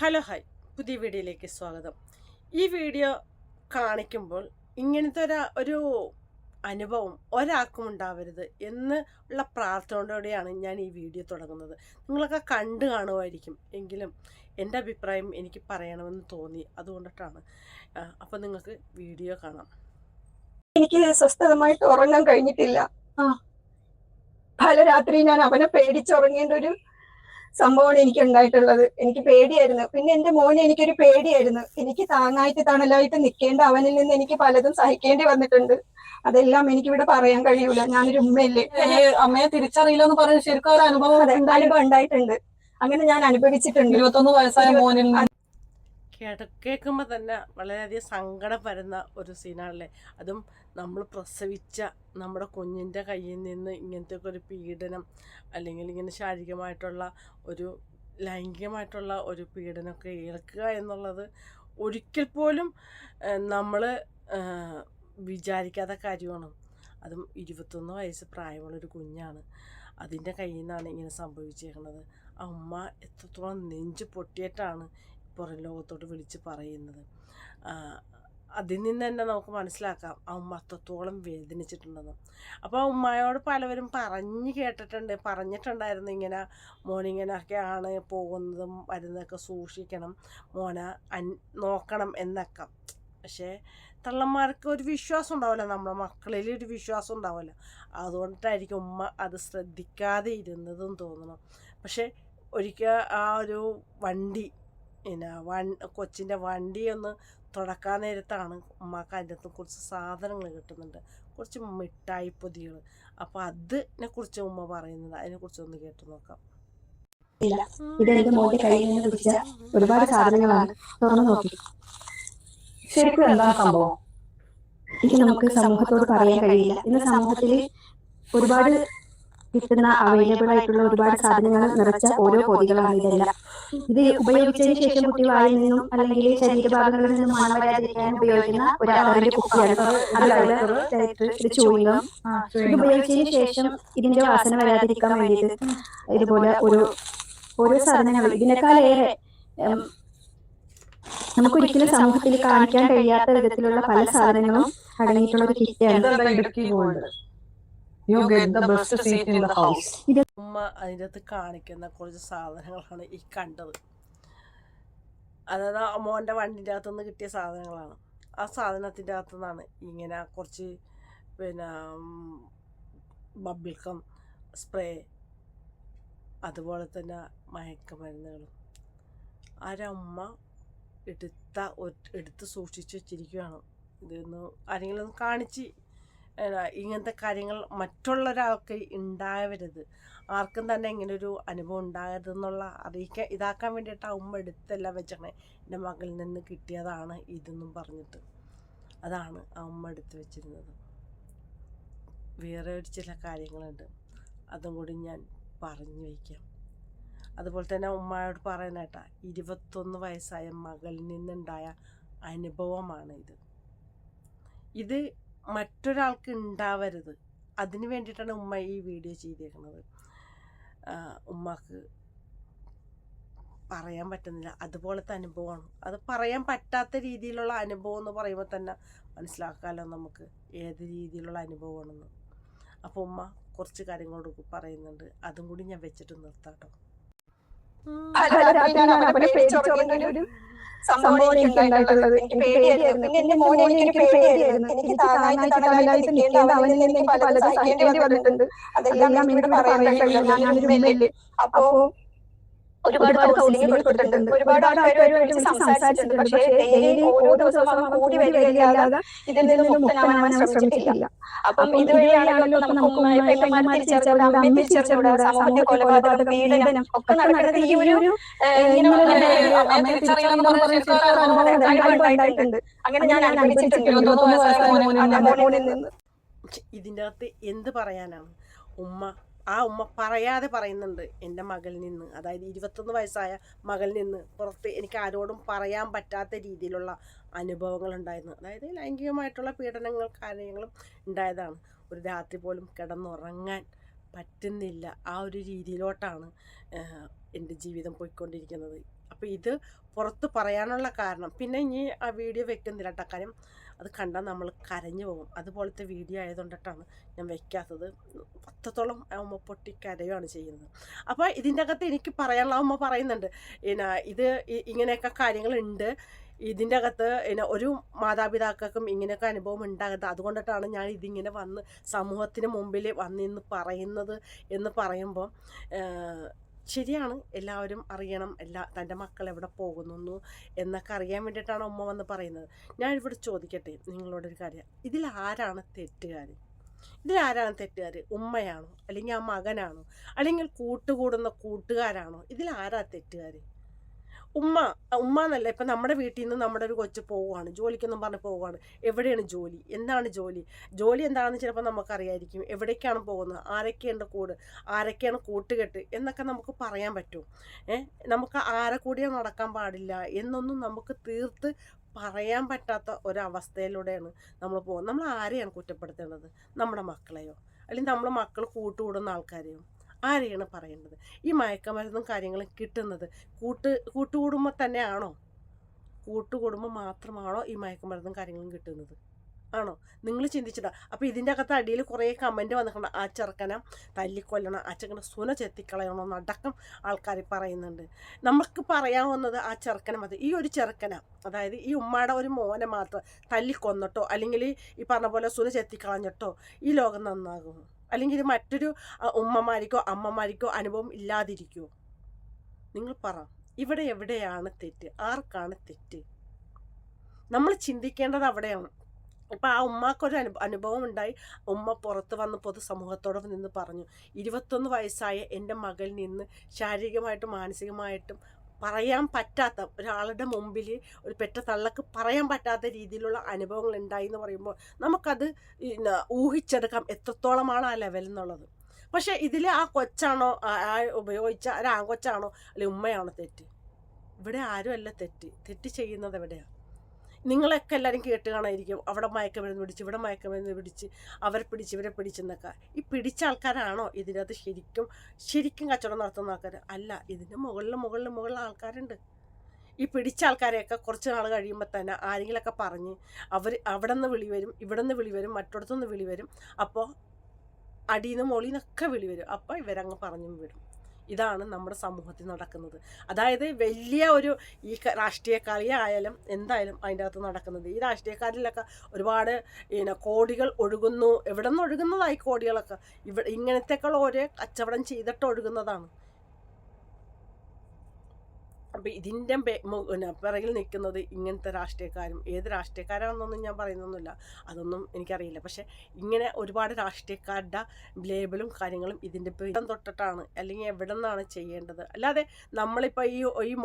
Hello hi. പുതിയ വീഡിയോയിലേക്ക് സ്വാഗതം. ഈ വീഡിയോ കാണിക്കുമ്പോൾ ഇങ്ങനത്തെ ഒരു ഒരു അനുഭവം ഒരാൾക്കും ഉണ്ടാവരുത് എന്ന് ഉള്ള പ്രാർത്ഥനയോടെയാണ് ഞാൻ ഈ വീഡിയോ തുടങ്ങുന്നത്. നിങ്ങളൊക്കെ കണ്ടു കാണുമായിരിക്കും. എങ്കിലും എന്റെ അഭിപ്രായം എനിക്ക് പറയണമെന്ന് തോന്നി. അതുകൊണ്ടിട്ടാണ്. അപ്പം നിങ്ങൾക്ക് വീഡിയോ കാണാം. എനിക്ക് സ്വസ്ഥതമായിട്ട് ഉറങ്ങാൻ കഴിഞ്ഞിട്ടില്ല. പല രാത്രി ഞാൻ അവനെ പേടിച്ചുറങ്ങേണ്ട ഒരു സംഭവമാണ് എനിക്ക് ഉണ്ടായിട്ടുള്ളത് എനിക്ക് പേടിയായിരുന്നു. പിന്നെ എന്റെ മോന് എനിക്കൊരു പേടിയായിരുന്നു. എനിക്ക് താങ്ങായിട്ട് തണലായിട്ട് നിൽക്കേണ്ട അവനിൽ നിന്ന് എനിക്ക് പലതും സഹിക്കേണ്ടി വന്നിട്ടുണ്ട്. അതെല്ലാം എനിക്ക് എനിക്കിവിടെ പറയാൻ കഴിയൂല. ഞാനൊരു ഉമ്മയല്ലേ. അമ്മയെ തിരിച്ചറിയില്ല എന്ന് പറഞ്ഞ ശരിക്കും അനുഭവം അനുഭവം ഉണ്ടായിട്ടുണ്ട്. അങ്ങനെ ഞാൻ അനുഭവിച്ചിട്ടുണ്ട്. ഇരുപത്തൊന്ന് വയസ്സായ മോനിൽ കേൾക്കുമ്പോൾ തന്നെ വളരെയധികം സങ്കടം വരുന്ന ഒരു സീനാണല്ലേ അതും നമ്മൾ പ്രസവിച്ച നമ്മുടെ കുഞ്ഞിന്റെ കയ്യിൽ നിന്ന് ഇങ്ങനത്തെ ഒരു പീഡനം അല്ലെങ്കിൽ ഇങ്ങനെ ശാരീരികമായിട്ടുള്ള ഒരു ലൈംഗികമായിട്ടുള്ള ഒരു പീഡനമൊക്കെ ഏൽക്കുക എന്നുള്ളത് ഒരിക്കൽ പോലും നമ്മൾ വിചാരിക്കാത്ത കാര്യമാണ്. അതും ഇരുപത്തൊന്ന് വയസ്സ് പ്രായമുള്ളൊരു കുഞ്ഞാണ്. അതിന്റെ കയ്യിൽ നിന്നാണ് ഇങ്ങനെ സംഭവിച്ചേക്കുന്നത് അമ്മ എത്രത്തോളം നെഞ്ച് പൊട്ടിയിട്ടാണ് പുറം ലോകത്തോട്ട് വിളിച്ച് പറയുന്നത്. അതിൽ നിന്ന് തന്നെ നമുക്ക് മനസ്സിലാക്കാം ആ ഉമ്മ അത്രത്തോളം വേദനിച്ചിട്ടുണ്ടെന്ന്. അപ്പോൾ ഉമ്മയോട് പലവരും പറഞ്ഞു കേട്ടിട്ടുണ്ട് പറഞ്ഞിട്ടുണ്ടായിരുന്നു ഇങ്ങനെ മോനിങ്ങനെയൊക്കെയാണ് പോകുന്നതും വരുന്നതൊക്കെ സൂക്ഷിക്കണം മോന അൻ നോക്കണം എന്നൊക്കെ. പക്ഷേ തള്ളന്മാർക്ക് ഒരു വിശ്വാസം ഉണ്ടാവില്ല നമ്മുടെ മക്കളിൽ ഒരു വിശ്വാസം ഉണ്ടാവില്ല. അതുകൊണ്ടിട്ടായിരിക്കും ഉമ്മ അത് ശ്രദ്ധിക്കാതെ ഇരുന്നതും തോന്നണം പക്ഷേ ഒരിക്കൽ ആ ഒരു വണ്ടി പിന്നെ വൺ കൊച്ചിന്റെ വണ്ടിയൊന്ന് തുടക്കാൻ നേരത്താണ് ഉമ്മാക്ക് അതിന്റെ അകത്ത് കുറച്ച് സാധനങ്ങൾ കിട്ടുന്നുണ്ട്. കുറച്ച് മിഠായി പൊതികൾ അപ്പോൾ അതിനെ കുറിച്ച് ഉമ്മ പറയുന്നത്. അതിനെക്കുറിച്ച് ഒന്ന് കേട്ട് നോക്കാം. ഇല്ല. മോന്റെ കയ്യിൽ ഒരുപാട് സാധനങ്ങളാണ് തുറന്നു നോക്കി. ശരിക്കും എന്താ സംഭവം? ഇത് നമുക്ക് സമൂഹത്തോട് പറയാൻ കഴിയില്ല. ഇന്ന് സമൂഹത്തിൽ ഒരുപാട് കിട്ടുന്ന അവൈലബിൾ ആയിട്ടുള്ള ഒരുപാട് സാധനങ്ങൾ നിറച്ച ഓരോ പൊതികളാണ് ഇതെല്ലാം. ഇത് ഉപയോഗിച്ചതിന് ശേഷം കുട്ടി വായിൽ നിന്നും അല്ലെങ്കിൽ ശരീരഭാഗങ്ങളിൽ നിന്നും മണം വരാതിരിക്കാൻ ഉപയോഗിക്കുന്ന ഒരു അവരുടെ കുപ്പിയാണ്. ഇത് ഉപയോഗിച്ചതിന് ശേഷം ഇതിന്റെ വാസന വരാതിരിക്കാൻ വേണ്ടിയിട്ട് ഇതുപോലെ ഒരു ഓരോ സാധനങ്ങൾ. ഇതിനേക്കാളേറെ നമുക്ക് നമുക്കൊരിക്കലും സമൂഹത്തിൽ കാണിക്കാൻ കഴിയാത്ത വിധത്തിലുള്ള പല സാധനങ്ങളും അടങ്ങിയിട്ടുള്ള ഒരു കിറ്റാണ്. Idukki gold you get the best seat in the house ഉമ്മ അതിന്റെ അകത്ത് കാണിക്കുന്ന കുറച്ച് സാധനങ്ങളാണ് ഈ കണ്ടത്. അതായത് ആ മോന്റെ വണ്ടിന്റെ അകത്തുനിന്ന് കിട്ടിയ സാധനങ്ങളാണ്. ആ സാധനത്തിന്റെ അകത്തു നിന്നാണ് ഇങ്ങനെ കുറച്ച് പിന്നെ ബബിൾക്കം സ്പ്രേ അതുപോലെ തന്നെ മയക്കമരുന്നുകളും ആരമ്മ എടുത്ത ഒ- എടുത്ത് സൂക്ഷിച്ച് വെച്ചിരിക്കുകയാണ്. ഇതൊന്ന് ആരെങ്കിലും ഒന്ന് കാണിച്ച് ഇങ്ങനത്തെ കാര്യങ്ങൾ മറ്റുള്ള ഒരാൾക്ക് ഉണ്ടാവരുത് ആർക്കും തന്നെ ഇങ്ങനെ ഒരു അനുഭവം ഉണ്ടാകരുതെന്നുള്ള അറിയിക്കാൻ ഇതാക്കാൻ വേണ്ടിയിട്ട് ആ ഉമ്മ എടുത്തെല്ലാം വെച്ചേക്കണേ. എന്റെ മകളിൽ നിന്ന് കിട്ടിയതാണ് ഇതെന്നും പറഞ്ഞിട്ട്. അതാണ് ആ ഉമ്മ എടുത്ത് വെച്ചിരുന്നത്. വേറെ ഒരു ചില കാര്യങ്ങളുണ്ട്. അതും കൂടി ഞാൻ പറഞ്ഞു വയ്ക്കാം. അതുപോലെ തന്നെ ഉമ്മയോട് പറയാനേട്ടാ ഇരുപത്തൊന്ന് വയസ്സായ മകളിൽ നിന്നുണ്ടായ അനുഭവമാണ് ഇത് ഇത് മറ്റൊരാൾക്ക് ഉണ്ടാവരുത് അതിന് വേണ്ടിയിട്ടാണ് ഉമ്മ ഈ വീഡിയോ ചെയ്തിരിക്കുന്നത് ഉമ്മക്ക് പറയാൻ പറ്റുന്നില്ല. അതുപോലത്തെ അനുഭവമാണ്. അത് പറയാൻ പറ്റാത്ത രീതിയിലുള്ള അനുഭവം എന്ന് പറയുമ്പോൾ തന്നെ മനസ്സിലാക്കാമല്ലോ നമുക്ക് ഏത് രീതിയിലുള്ള അനുഭവമാണെന്ന്. അപ്പോൾ ഉമ്മ കുറച്ച് കാര്യങ്ങളോട് പറയുന്നുണ്ട്. അതും കൂടി ഞാൻ വെച്ചിട്ട് നിർത്താം കേട്ടോ സംഭവം എനിക്ക് ഉണ്ടായിട്ടുള്ളത്. എനിക്ക് പേടിയായിരുന്നു. പിന്നെ എന്റെ മോനെ എനിക്ക് പേടിയായിരുന്നു. എനിക്ക് താങ്ങായിട്ട് തണലായിട്ട് നിൽക്കേണ്ട അവനിൽ നിന്ന് എനിക്ക് പലതും സഹിക്കേണ്ടി വന്നിട്ടുണ്ട്. അതെല്ലാം എനിക്ക് പറയാൻ കഴിയില്ല ഞാനൊരു അപ്പോ ഒരുപാട് കൗൺസിലിംഗ് കൊടുത്തിട്ടുണ്ട്. ഒരുപാട് ആൾക്കാരുമായിട്ട് സംസാരിച്ചിട്ടുണ്ട്. പക്ഷേ ഡെയിലി ഓരോ ദിവസവും അവൻ കൂടി വരികയല്ലാതെ ഇതിൽ നിന്ന് മുക്തനാവാൻ ശ്രമിച്ചിട്ടില്ല. അപ്പം ഇതുവഴിയാണല്ലോ നമുക്ക് ഉമ്മയെ പെങ്ങന്മാരെ തിരിച്ചറിഞ്ഞൂടാ അമ്മയെ തിരിച്ചറിഞ്ഞൂടാ സമൂഹ കൊലപാതകം പീഡനം ഒക്കെ നടക്കുന്നത് ഈ ഒരു അങ്ങനെ ഞാൻ ഇതിന്റെ അകത്ത് എന്ത് പറയാനാണ്? ഉമ്മ ആ ഉമ്മ പറയാതെ പറയുന്നുണ്ട് എന്റെ മകളിൽ നിന്ന് അതായത് ഇരുപത്തൊന്ന് വയസ്സായ മകളിൽ നിന്ന് പുറത്ത് എനിക്ക് ആരോടും പറയാൻ പറ്റാത്ത രീതിയിലുള്ള അനുഭവങ്ങൾ ഉണ്ടായിരുന്നു. അതായത് ലൈംഗികമായിട്ടുള്ള പീഡനങ്ങൾ കാര്യങ്ങളും ഉണ്ടായതാണ്. ഒരു രാത്രി പോലും കിടന്നുറങ്ങാൻ പറ്റുന്നില്ല. ആ ഒരു രീതിയിലോട്ടാണ് എന്റെ ജീവിതം പോയിക്കൊണ്ടിരിക്കുന്നത്. അപ്പോൾ ഇത് പുറത്ത് പറയാനുള്ള കാരണം. പിന്നെ ഇനി ആ വീഡിയോ വെക്കുന്നില്ല കേട്ടോ. കാര്യം അത് കണ്ടാൽ നമ്മൾ കരഞ്ഞു പോകും. അതുപോലത്തെ വീഡിയോ ആയതുകൊണ്ടിട്ടാണ് ഞാൻ വെക്കാത്തത്. പത്തത്തോളം അമ്മ പൊട്ടി കരയുകയാണ് ചെയ്യുന്നത്. അപ്പോൾ ഇതിന്റെ അകത്ത് എനിക്ക് പറയാനുള്ള അമ്മ പറയുന്നുണ്ട് പിന്നെ ഇത് ഇങ്ങനെയൊക്കെ കാര്യങ്ങളുണ്ട്. ഇതിന്റെ അകത്ത് പിന്നെ ഒരു മാതാപിതാക്കൾക്കും ഇങ്ങനെയൊക്കെ അനുഭവം ഉണ്ടാകരുത്. അതുകൊണ്ടിട്ടാണ് ഞാൻ ഇതിങ്ങനെ വന്ന് സമൂഹത്തിന് മുമ്പിൽ വന്നിന്ന് പറയുന്നത് എന്ന് പറയുമ്പോൾ ശരിയാണ്. എല്ലാവരും അറിയണം. എല്ലാ തന്റെ മക്കൾ എവിടെ പോകുന്നു എന്നൊക്കെ അറിയാൻ വേണ്ടിയിട്ടാണ് ഉമ്മ വന്ന് പറയുന്നത്. ഞാൻ ഇവിടെ ചോദിക്കട്ടെ നിങ്ങളോടൊരു കാര്യം. ഇതിൽ ആരാണ് തെറ്റുകാർ ഇതിലാരാണ് തെറ്റുകാർ ഉമ്മയാണോ? അല്ലെങ്കിൽ ആ മകനാണോ? അല്ലെങ്കിൽ കൂട്ടുകൂടുന്ന കൂട്ടുകാരാണോ? ഇതിലാരാ തെറ്റുകാർ ഉമ്മ ഉമ്മ എന്നല്ല ഇപ്പം നമ്മുടെ വീട്ടിൽ നിന്ന് നമ്മുടെ ഒരു കൊച്ചു പോവുകയാണ് ജോലിക്കൊന്നും പറഞ്ഞ് പോവുകയാണ് എവിടെയാണ് ജോലി? എന്താണ് ജോലി? ജോലി എന്താണെന്ന് ചിലപ്പോൾ നമുക്കറിയായിരിക്കും. എവിടേക്കാണ് പോകുന്നത്? ആരൊക്കെയുണ്ട് കൂട്? ആരൊക്കെയാണ് കൂട്ടുകെട്ട്? എന്നൊക്കെ നമുക്ക് പറയാൻ പറ്റും. ഏ നമുക്ക് ആരെ കൂടിയോ നടക്കാൻ പാടില്ല എന്നൊന്നും നമുക്ക് തീർത്ത് പറയാൻ പറ്റാത്ത ഒരവസ്ഥയിലൂടെയാണ് നമ്മൾ പോകുന്നത്. നമ്മൾ ആരെയാണ് കുറ്റപ്പെടുത്തേണ്ടത്? നമ്മുടെ മക്കളെയോ? അല്ലെങ്കിൽ നമ്മൾ മക്കൾ കൂട്ടുകൂടുന്ന ആൾക്കാരെയോ? ആരെയാണ് പറയേണ്ടത്? ഈ മയക്കമരുന്നും കാര്യങ്ങളും കിട്ടുന്നത് കൂട്ട് കൂട്ടുകുടുംബം തന്നെയാണോ? കൂട്ടുകുടുംബം മാത്രമാണോ ഈ മയക്കുമരുന്നും കാര്യങ്ങളും കിട്ടുന്നത്? ആണോ? നിങ്ങൾ ചിന്തിച്ചതാ അപ്പോൾ ഇതിന്റെ അകത്ത് അടിയിൽ കുറേ കമന്റ് വന്നിട്ടുണ്ട്. ആ ചെറുക്കനെ തല്ലിക്കൊല്ലണം ആ ചെറുക്കനെ സുന ചെത്തിക്കളയണം എന്നടക്കം ആൾക്കാർ പറയുന്നുണ്ട്. നമുക്ക് പറയാവുന്നത് ആ ചെറുക്കനെ മതി. ഈ ഒരു ചെറുക്കന അതായത് ഈ ഉമ്മയുടെ ഒരു മോനെ മാത്രം തല്ലിക്കൊന്നിട്ടോ അല്ലെങ്കിൽ ഈ പറഞ്ഞ പോലെ സുന ചെത്തിക്കളഞ്ഞിട്ടോ ഈ ലോകം നന്നാകുമോ? അല്ലെങ്കിൽ ഇത് മറ്റൊരു ഉമ്മമാർക്കോ അമ്മമാർക്കോ അനുഭവം ഇല്ലാതിരിക്കുമോ നിങ്ങൾ പറ. ഇവിടെ എവിടെയാണ് തെറ്റ്? ആർക്കാണ് തെറ്റ്? നമ്മൾ ചിന്തിക്കേണ്ടത് അവിടെയാണ്. ഇപ്പം ആ ഉമ്മാക്കൊരു അനു അനുഭവം ഉണ്ടായി. ഉമ്മ പുറത്ത് വന്ന് പൊതുസമൂഹത്തോട് നിന്ന് പറഞ്ഞു ഇരുപത്തൊന്ന് വയസ്സായ എന്റെ മകളിൽ നിന്ന് ശാരീരികമായിട്ടും മാനസികമായിട്ടും പറയാൻ പറ്റാത്ത ഒരാളുടെ മുമ്പിൽ ഒരു പെറ്റ തള്ളക്ക് പറയാൻ പറ്റാത്ത രീതിയിലുള്ള അനുഭവങ്ങൾ ഉണ്ടായി എന്ന് പറയുമ്പോൾ നമുക്കത് ഊഹിച്ചെടുക്കാം എത്രത്തോളമാണ് ആ ലെവൽ എന്നുള്ളത്. പക്ഷേ ഇതിൽ ആ കൊച്ചാണോ ഉപയോഗിച്ച ഒരു ആൺകൊച്ചാണോ അല്ലെങ്കിൽ ഉമ്മയാണോ തെറ്റ്? ഇവിടെ ആരുമല്ല തെറ്റ്. തെറ്റ് ചെയ്യുന്നത് എവിടെയാണ് നിങ്ങളൊക്കെ എല്ലാവരും കേട്ട് കാണാതിരിക്കും. അവിടെ മയക്കമരുന്ന് പിടിച്ച് ഇവിടെ മയക്കമരുന്ന് പിടിച്ച് അവരെ പിടിച്ച് ഇവരെ പിടിച്ചെന്നൊക്കെ ഈ പിടിച്ച ആൾക്കാരാണോ ഇതിനകത്ത് ശരിക്കും ശരിക്കും കച്ചവടം നടത്തുന്ന ആൾക്കാർ? അല്ല ഇതിന്റെ മുകളിൽ മുകളിൽ മുകളിൽ ആൾക്കാരുണ്ട്. ഈ പിടിച്ച ആൾക്കാരെയൊക്കെ കുറച്ച് നാൾ കഴിയുമ്പോൾ തന്നെ ആരെങ്കിലുമൊക്കെ പറഞ്ഞ് അവർ അവിടെ നിന്ന് വിളി വരും ഇവിടെ നിന്ന് വിളി വരും മറ്റിടത്തുനിന്ന് വിളി വരും. അപ്പോൾ അടിയിൽ നിന്ന് മുകളിൽ നിന്നൊക്കെ വിളി വരും. അപ്പോൾ ഇവരങ്ങ് പറഞ്ഞും വിടും. ഇതാണ് നമ്മുടെ സമൂഹത്തിൽ നടക്കുന്നത്. അതായത് വലിയ ഒരു ഈ രാഷ്ട്രീയക്കാരിയായാലും എന്തായാലും അതിന്റെ അകത്ത് നടക്കുന്നത്. ഈ രാഷ്ട്രീയക്കാരിലൊക്കെ ഒരുപാട് പിന്നെ കോടികൾ ഒഴുകുന്നു. എവിടെ നിന്ന് ഒഴുകുന്നതായി കോടികളൊക്കെ? ഇവിടെ ഇങ്ങനത്തെയൊക്കെ ഓരോ കച്ചവടം ചെയ്തിട്ട് ഒഴുകുന്നതാണ്. അപ്പം ഇതിന്റെ പിറകിൽ നിൽക്കുന്നത് ഇങ്ങനത്തെ രാഷ്ട്രീയക്കാരും ഏത് രാഷ്ട്രീയക്കാരാണെന്നൊന്നും ഞാൻ പറയുന്നൊന്നുമില്ല. അതൊന്നും എനിക്കറിയില്ല. പക്ഷേ ഇങ്ങനെ ഒരുപാട് രാഷ്ട്രീയക്കാരുടെ ലേബലും കാര്യങ്ങളും ഇതിന്റെ പേരം തൊട്ടിട്ടാണ് അല്ലെങ്കിൽ എവിടെ നിന്നാണ് ചെയ്യേണ്ടത്. അല്ലാതെ നമ്മളിപ്പോൾ ഈ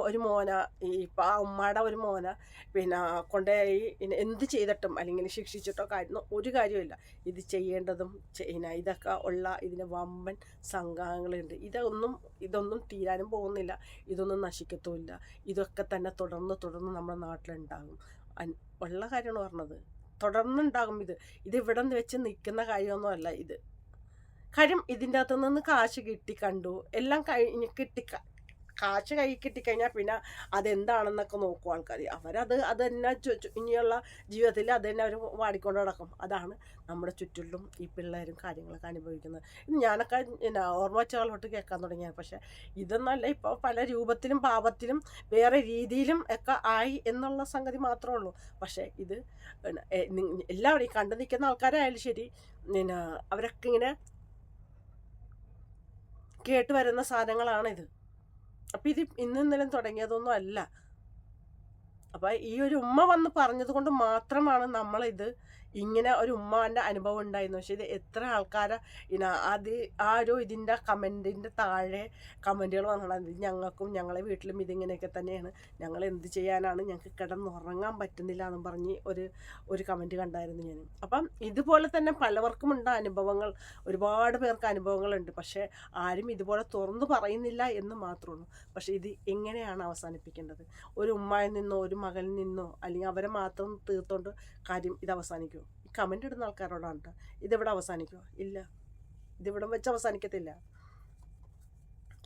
ഒരു മോന ഈ ഇപ്പം ആ ഉമ്മയുടെ ഒരു മോന പിന്നെ കൊണ്ടുപോയി എന്ത് ചെയ്തിട്ടും അല്ലെങ്കിൽ ശിക്ഷിച്ചിട്ടോ കാര്യം ഒരു കാര്യമില്ല ഇത് ചെയ്യേണ്ടതും പിന്നെ ഇതൊക്കെ ഉള്ള ഇതിന് വമ്പൻ സംഘങ്ങളുണ്ട് ഇതൊന്നും ഇതൊന്നും തീരാനും പോകുന്നില്ല. ഇതൊന്നും നശിക്കത്തുമില്ല. ഇതൊക്കെ തന്നെ തുടർന്ന് തുടർന്ന് നമ്മുടെ നാട്ടിലുണ്ടാകും. ഉള്ള കാര്യമാണ് പറഞ്ഞത്. തുടർന്നുണ്ടാകും ഇത്. ഇത് ഇവിടെ നിന്ന് വെച്ച് നിൽക്കുന്ന കാര്യമൊന്നുമല്ല ഇത്. കാര്യം ഇതിന്റെ അകത്തു നിന്ന് കാശ് കിട്ടി കണ്ടു. എല്ലാം കഴിഞ്ഞ് കിട്ടി കാശ് കൈ കിട്ടിക്കഴിഞ്ഞാൽ പിന്നെ അതെന്താണെന്നൊക്കെ നോക്കും ആൾക്കാർ അവരത് അത് തന്നെ ഇനിയുള്ള ജീവിതത്തിൽ അത് തന്നെ അവർ വാടിക്കൊണ്ട് നടക്കും. അതാണ് നമ്മുടെ ചുറ്റിലും ഈ പിള്ളേരും കാര്യങ്ങളൊക്കെ അനുഭവിക്കുന്നത്. ഇത് ഞാനൊക്കെ പിന്നെ ഓർമ്മ വെച്ചകളോട്ട് കേൾക്കാൻ തുടങ്ങിയത് പക്ഷേ ഇതൊന്നല്ല ഇപ്പോൾ പല രൂപത്തിലും പാപത്തിലും വേറെ രീതിയിലും ഒക്കെ ആയി എന്നുള്ള സംഗതി മാത്രമേ ഉള്ളൂ. പക്ഷേ ഇത് എല്ലാവരും ഈ കണ്ടു നിൽക്കുന്ന ആൾക്കാരായാലും ശരി പിന്നെ അവരൊക്കെ ഇങ്ങനെ കേട്ട് വരുന്ന സാധനങ്ങളാണിത്. അപ്പം ഇത് ഇന്ന് ഇന്നലെ തുടങ്ങിയതൊന്നും അല്ല. അപ്പം ഈ ഒരു ഉമ്മ വന്ന് പറഞ്ഞത് കൊണ്ട് മാത്രമാണ് നമ്മളിത് ഇങ്ങനെ ഒരു ഉമ്മാന്റെ അനുഭവം ഉണ്ടായിരുന്നു. പക്ഷേ ഇത് എത്ര ആൾക്കാരെ ഇന അത് ആ ഒരു ഇതിന്റെ കമന്റിന്റെ താഴെ കമന്റുകൾ വന്നിട്ടുണ്ട് ഇത് ഞങ്ങൾക്കും ഞങ്ങളെ വീട്ടിലും ഇതിങ്ങനെയൊക്കെ തന്നെയാണ്. ഞങ്ങൾ എന്ത് ചെയ്യാനാണ്? ഞങ്ങൾക്ക് കിടന്നുറങ്ങാൻ പറ്റുന്നില്ല എന്ന് പറഞ്ഞ് ഒരു ഒരു കമന്റ് കണ്ടായിരുന്നു ഞാൻ. അപ്പം ഇതുപോലെ തന്നെ പലവർക്കും ഉണ്ട് അനുഭവങ്ങൾ. ഒരുപാട് പേർക്ക് അനുഭവങ്ങളുണ്ട്. പക്ഷേ ആരും ഇതുപോലെ തുറന്നു പറയുന്നില്ല എന്ന് മാത്രമുള്ളൂ പക്ഷേ ഇത് എങ്ങനെയാണ് അവസാനിപ്പിക്കേണ്ടത്? ഒരു ഉമ്മയിൽ നിന്നോ ഒരു മകളിൽ നിന്നോ അല്ലെങ്കിൽ അവരെ മാത്രം തീർത്തോണ്ട് കാര്യം ഇത് അവസാനിക്കുമോ ഈ കമന്റ് ഇടുന്ന ആൾക്കാരോടാണ് കേട്ടോ ഇതിവിടെ അവസാനിക്കുമോ ഇല്ല. ഇതിവിടം വെച്ച് അവസാനിക്കത്തില്ല.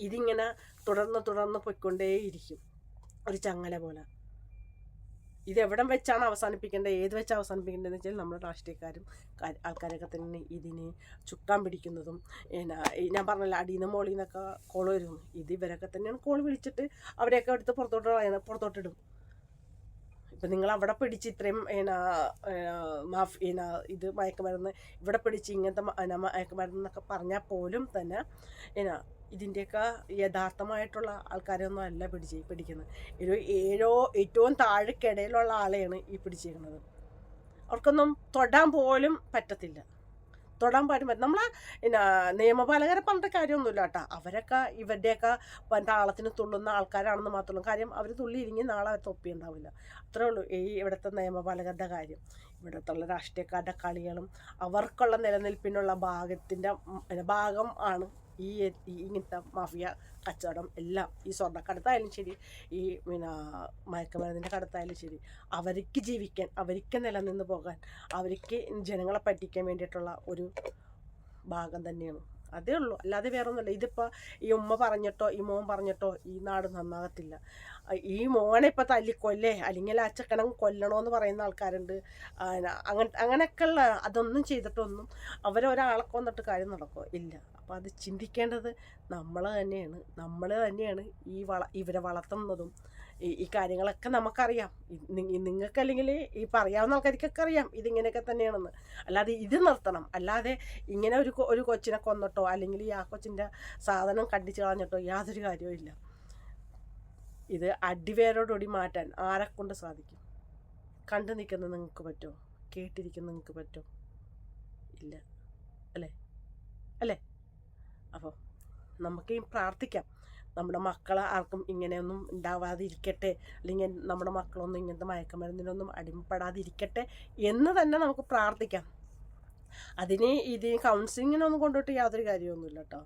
ഇതിങ്ങനെ തുടർന്ന് തുടർന്ന് പൊയ്ക്കൊണ്ടേയിരിക്കും. ഒരു ചങ്ങല പോലെ. ഇതെവിടം വെച്ചാണ് അവസാനിപ്പിക്കേണ്ടത്? ഏത് വെച്ച് അവസാനിപ്പിക്കേണ്ടതെന്ന് വെച്ചാൽ നമ്മുടെ രാഷ്ട്രീയക്കാരും ആൾക്കാരൊക്കെ തന്നെ ഇതിനെ ചുക്കാൻ പിടിക്കുന്നതും എന്നാ ഞാൻ പറഞ്ഞല്ലോ അടിയിൽ നിന്ന് മോളിൽ നിന്നൊക്കെ കോൾ വരുന്നു. ഇത് ഇവരൊക്കെ തന്നെയാണ് കോൾ വിളിച്ചിട്ട് അവരെയൊക്കെ എടുത്ത് പുറത്തോട്ട് പുറത്തോട്ടിടും. ഇപ്പം നിങ്ങൾ അവിടെ പിടിച്ച് ഇത്രയും മാഫ് എന്നാ ഇത് മയക്കുമരുന്ന് ഇവിടെ പിടിച്ച് ഇങ്ങനത്തെ മയക്കുമരുന്ന് എന്നൊക്കെ പറഞ്ഞാൽ പോലും തന്നെ എന്നാ ഇതിന്റെയൊക്കെ യഥാർത്ഥമായിട്ടുള്ള ആൾക്കാരൊന്നും അല്ല പിടിച്ച് പിടിക്കുന്നത്. ഒരു ഏഴോ ഏറ്റവും താഴെക്കിടയിലുള്ള ആളെയാണ് ഈ പിടിച്ചേക്കുന്നത് അവർക്കൊന്നും തൊടാൻ പോലും പറ്റത്തില്ല. തൊടാൻ പാടും നമ്മളെ പിന്നെ നിയമപാലകരെ പറഞ്ഞിട്ട് കാര്യമൊന്നുമില്ല കേട്ടോ. അവരൊക്കെ ഇവരുടെയൊക്കെ താളത്തിന് തുള്ളുന്ന ആൾക്കാരാണെന്ന് മാത്രമേ കാര്യം അവർ തുള്ളി ഇരിങ്ങി നാളെ തൊപ്പി ഉണ്ടാവില്ല. അത്രേ ഉള്ളൂ ഈ ഇവിടുത്തെ നിയമപാലകരുടെ കാര്യം. ഇവിടുത്തെ ഉള്ള രാഷ്ട്രീയക്കാരുടെ കളികളും അവർക്കുള്ള നിലനിൽപ്പിനുള്ള ഭാഗത്തിന്റെ ഭാഗം ആണ് ഈ ഇങ്ങനത്തെ മാഫിയ കച്ചവടം എല്ലാം ഈ സ്വർണക്കടത്തായാലും ശരി ഈ പിന്നെ മയക്കുമരുന്നിന്റെ കടത്തായാലും ശരി അവർക്ക് ജീവിക്കാൻ അവർക്ക് നിലനിന്ന് പോകാൻ അവർക്ക് ജനങ്ങളെ പറ്റിക്കാൻ വേണ്ടിയിട്ടുള്ള ഒരു ഭാഗം തന്നെയാണ്. അതേ ഉള്ളൂ. അല്ലാതെ വേറെ ഒന്നുമില്ല ഇതിപ്പോൾ ഈ ഉമ്മ പറഞ്ഞിട്ടോ ഈ മോൻ പറഞ്ഞിട്ടോ ഈ നാട് നന്നാകത്തില്ല. ഈ മോനെ ഇപ്പോൾ തല്ലിക്കൊല്ലേ അല്ലെങ്കിൽ ആ ചെക്കനം കൊല്ലണമെന്ന് പറയുന്ന ആൾക്കാരുണ്ട്. അങ്ങനെ അങ്ങനെയൊക്കെയുള്ള അതൊന്നും ചെയ്തിട്ടൊന്നും അവരൊരാളെ കൊന്നിട്ട് കാര്യം നടക്കുമോ ഇല്ല. അപ്പോൾ അത് ചിന്തിക്കേണ്ടത് നമ്മൾ തന്നെയാണ്. നമ്മൾ തന്നെയാണ് ഈ വള ഇവരെ വളർത്തുന്നതും ഈ ഈ കാര്യങ്ങളൊക്കെ നമുക്കറിയാം. നിങ്ങൾക്ക് അല്ലെങ്കിൽ ഈ പറയാവുന്ന ആൾക്കാർക്കൊക്കെ അറിയാം ഇതിങ്ങനെയൊക്കെ തന്നെയാണെന്ന്. അല്ലാതെ ഇത് നിർത്തണം. അല്ലാതെ ഇങ്ങനെ ഒരു ഒരു കൊച്ചിനെ കൊന്നിട്ടോ അല്ലെങ്കിൽ ഈ ആ കൊച്ചിന്റെ സാധനം കണ്ടിച്ച് കളഞ്ഞിട്ടോ യാതൊരു കാര്യവും ഇല്ല. ഇത് അടിവേരോടുകൂടി മാറ്റാൻ ആരെ കൊണ്ട് സാധിക്കും? കണ്ടു നിൽക്കുന്ന നിങ്ങൾക്ക് പറ്റുമോ? കേട്ടിരിക്കുന്ന നിങ്ങൾക്ക് പറ്റുമോ? ഇല്ല. അല്ലേ? അല്ലേ? അപ്പോൾ നമുക്ക് പ്രാർത്ഥിക്കാം. നമ്മുടെ മക്കളെ ആർക്കും ഇങ്ങനെയൊന്നും ഉണ്ടാവാതിരിക്കട്ടെ അല്ലെങ്കിൽ നമ്മുടെ മക്കളൊന്നും ഇങ്ങനത്തെ മയക്കുമരുന്നിനൊന്നും അടിമപ്പെടാതിരിക്കട്ടെ എന്ന് തന്നെ നമുക്ക് പ്രാർത്ഥിക്കാം. അതിന് ഇത് കൗൺസിലിങ്ങിനൊന്നും കൊണ്ടുപോയിട്ട് യാതൊരു കാര്യമൊന്നുമില്ല കേട്ടോ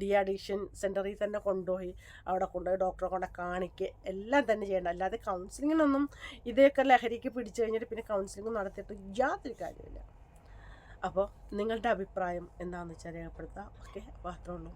ഡി അഡിക്ഷൻ സെന്ററിൽ തന്നെ കൊണ്ടുപോയി അവിടെ കൊണ്ടുപോയി ഡോക്ടറെ കൊണ്ട് കാണിക്കുക എല്ലാം തന്നെ ചെയ്യണം അല്ലാതെ കൗൺസിലിങ്ങിനൊന്നും ഇതൊക്കെ ലഹരിക്ക് പിടിച്ചു കഴിഞ്ഞിട്ട് പിന്നെ കൗൺസിലിംഗ് നടത്തിയിട്ട് യാതൊരു കാര്യമില്ല അപ്പോൾ നിങ്ങളുടെ അഭിപ്രായം എന്താണെന്ന് വെച്ചാൽ രേഖപ്പെടുത്താം. ഓക്കെ അത്രേ ഉള്ളൂ.